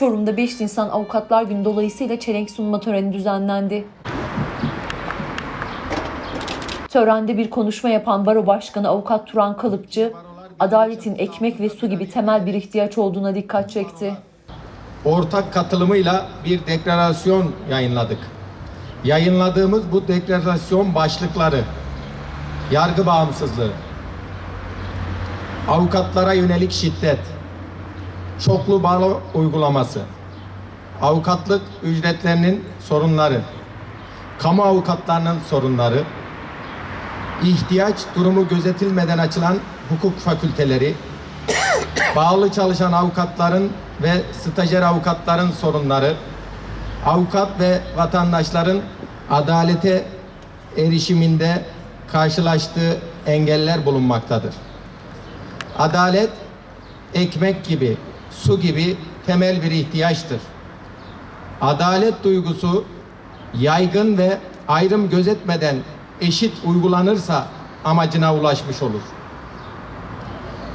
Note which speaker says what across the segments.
Speaker 1: Çorum'da 5 Nisan Avukatlar Günü dolayısıyla çelenk sunma töreni düzenlendi. Törende bir konuşma yapan Baro Başkanı Avukat Turan Kalıpçı, adaletin ekmek ve su gibi temel bir ihtiyaç olduğuna dikkat çekti.
Speaker 2: ortak katılımıyla bir deklarasyon yayınladık. Yayınladığımız bu deklarasyon başlıkları yargı bağımsızlığı, avukatlara yönelik şiddet, çoklu balo uygulaması, avukatlık ücretlerinin sorunları, kamu avukatlarının sorunları, ihtiyaç durumu gözetilmeden açılan hukuk fakülteleri, bağlı çalışan avukatların ve stajyer avukatların sorunları, avukat ve vatandaşların adalete erişiminde karşılaştığı engeller bulunmaktadır. Adalet ekmek gibi, su gibi temel bir ihtiyaçtır. Adalet duygusu yaygın ve ayrım gözetmeden eşit uygulanırsa amacına ulaşmış olur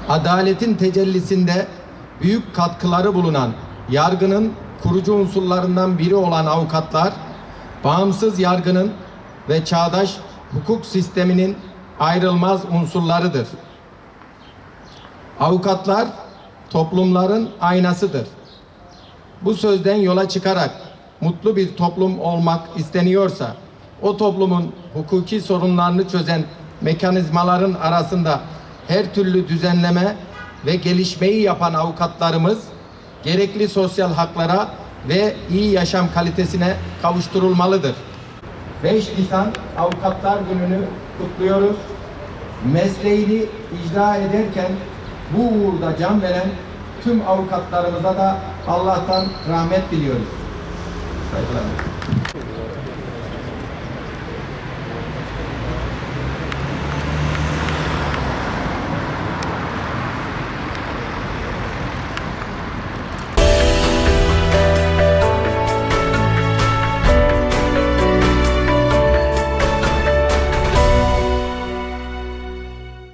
Speaker 2: adaletin tecellisinde büyük katkıları bulunan yargının kurucu unsurlarından biri olan avukatlar, bağımsız yargının ve çağdaş hukuk sisteminin ayrılmaz unsurlarıdır. Avukatlar toplumların aynasıdır. Bu sözden yola çıkarak mutlu bir toplum olmak isteniyorsa, o toplumun hukuki sorunlarını çözen mekanizmaların arasında her türlü düzenleme ve gelişmeyi yapan avukatlarımız gerekli sosyal haklara ve iyi yaşam kalitesine kavuşturulmalıdır. 5 Nisan Avukatlar Günü'nü kutluyoruz. Mesleğini icra ederken bu uğurda can veren tüm avukatlarımıza da Allah'tan rahmet diliyoruz. Saygılar.